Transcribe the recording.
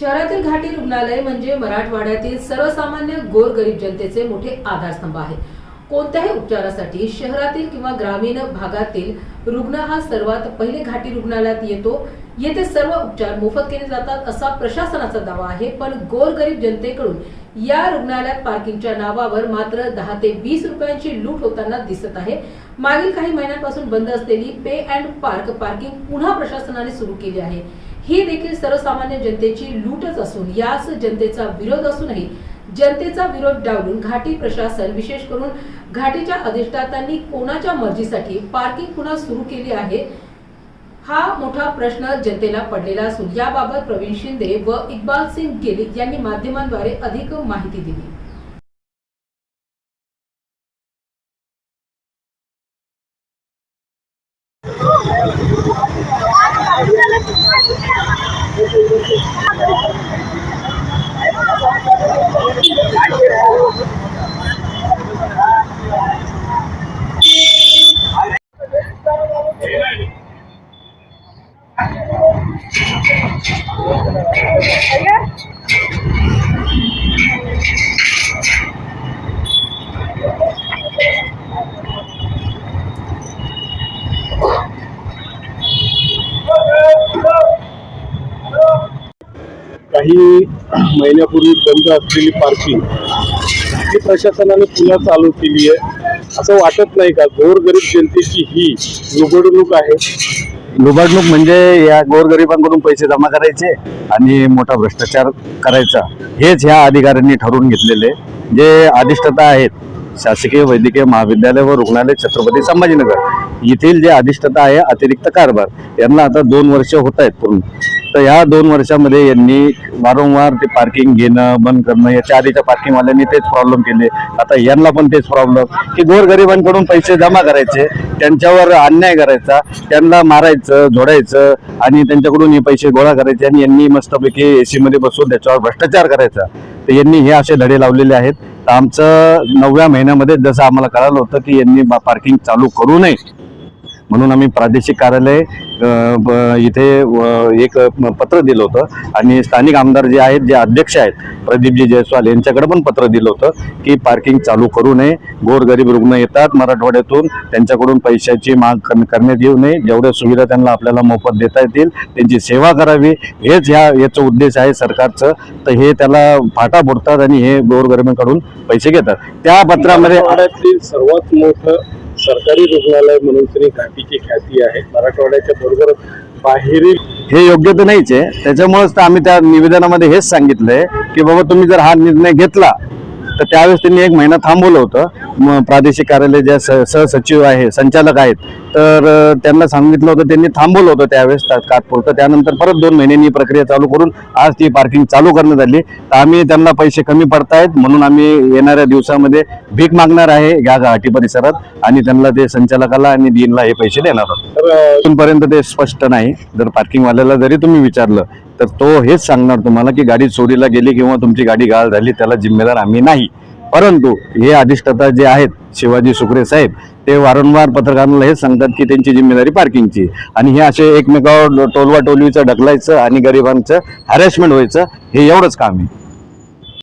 शहरातील घाटी रुग्णालय म्हणजे मराठवाड्यातील सर्वसामान्य गोरगरीब जनतेचे मोठे आधारस्तंभ आहे. कोणत्याही उपचारासाठी शहरातील किंवा ग्रामीण भागातील रुग्ण हा सर्वात पहिले घाटी रुग्णालयात येतो. येथे सर्व उपचार मोफत केले जातात असा प्रशासनाचा दावा आहे पण गोरगरीब जनतेकडून या रुग्णालयात पार्किंगच्या नावावर मात्र दहा ते वीस रुपयांची लूट होताना दिसत आहे. मागील काही महिन्यांपासून बंद असलेली पे अँड पार्क पार्किंग पुन्हा प्रशासनाने सुरू केली आहे. ही देखील सर्वसामान्य जनतेची लूटच असून याच जनतेचा विरोध असूनही जनतेचा विरोध डावलून घाटी प्रशासन विशेष करून घाटीच्या अधिष्ठातांनी कोणाच्या मर्जीसाठी पार्किंग पुन्हा सुरू केली आहे हा मोठा प्रश्न जनतेला पडलेला असून याबाबत प्रवीण शिंदे व इक्बाल सिंग गिल यांनी माध्यमांद्वारे अधिक माहिती दिली. 没带你。काही महिन्यापूर्वी बंद असलेली पार्किंग ही प्रशासनाने पुन्हा चालू केली आहे. असं वाटत नाही का? गोरगरीब जनतेची ही निवडणूक आहे. लुबाडणूक म्हणजे या गोरगरिबांकडून पैसे जमा करायचे आणि मोठा भ्रष्टाचार करायचा. हेच ह्या अधिकाऱ्यांनी ठरवून घेतलेले. जे अधिष्ठता आहेत शासकीय वैद्यकीय महाविद्यालय व रुग्णालय छत्रपती संभाजीनगर येथील जे अधिष्ठता आहे अतिरिक्त कारभार यांना आता दोन वर्ष होत आहेत पूर्ण. तर ह्या दोन वर्षामध्ये यांनी वारंवार ते पार्किंग घेणं बंद करणं याच्या आधीच्या पार्किंगवाल्यांनी तेच प्रॉब्लेम केले. आता यांना पण तेच प्रॉब्लेम की गोरगरिबांकडून पैसे जमा करायचे त्यांच्यावर अन्याय करायचा त्यांना मारायचं झोडायचं आणि त्यांच्याकडून हे पैसे गोळा करायचे आणि यांनी मस्तपैकी एसीमध्ये बसून त्याच्यावर भ्रष्टाचार करायचा. तर यांनी हे असे धडे लावलेले आहेत. तर आमचं नवव्या महिन्यामध्ये जसं आम्हाला कळालं होतं की यांनी पार्किंग चालू करू नये. म्हणून आम्ही प्रादेशिक कार्यालय ब- इथे एक पत्र दिलं होतं. आणि स्थानिक आमदार जे आहेत जे अध्यक्ष आहेत प्रदीपजी जयस्वाल यांच्याकडे पण पत्र दिलं होतं की पार्किंग चालू करू नये गोरगरीब रुग्ण येतात मराठवाड्यातून त्यांच्याकडून पैशाची माग करण्यात येऊ नये जेवढ्या सुविधा त्यांना आपल्याला मोफत देता येतील त्यांची सेवा करावी हेच ह्या याचा उद्देश आहे सरकारचं. तर हे त्याला फाटा फोडतात आणि हे गोरगरिबांकडून पैसे घेतात. त्या पत्रामध्ये सर्वात मोठं सरकारी रुग्णालय म्हणून तरी घाटीची ख्याती आहे. मराठवाड्याच्या बरोबर बाहेरील हे योग्य तर नाहीच आहे. त्याच्यामुळेच तर आम्ही त्या निवेदनामध्ये हेच सांगितलंय की बाबा तुम्ही जर हा निर्णय घेतला तर त्यावेळेस त्यांनी एक महिना थांबवलं होतं. म- प्रादेशिक कार्यालय ज्या सहसचिव आहे संचालक आहेत तर त्यांना सांगितलं होतं त्यांनी थांबवलं होतं त्यावेळेस तात्पुरतं त्यानंतर परत दोन महिन्यांनी प्रक्रिया चालू करून आज ती पार्किंग चालू करण्यात आली. तर आम्ही त्यांना पैसे कमी पडतायत म्हणून आम्ही येणाऱ्या दिवसामध्ये भीक मागणार आहे या घाटी परिसरात आणि त्यांना ते संचालकाला आणि डीनला हे पैसे देणार आहोत. अजूनपर्यंत ते स्पष्ट नाही. जर पार्किंग वाल्याला जरी तुम्ही विचारलं तर तो हेच सांगणार तुम्हाला की गाडी चोरीला गेली किंवा तुमची गाडी गाळ झाली त्याला जिम्मेदार आम्ही नाही. परंतु हे अधिष्ठाता जे आहेत शिवाजी सुकरे साहेब ते वारंवार पत्रकारांना हेच सांगतात की त्यांची जिम्मेदारी पार्किंगची आणि हे असे एकमेकावर टोलवा टोलवीचं ढकलायचं आणि गरिबांचं हॅरेसमेंट व्हायचं हे एवढंच काम आहे.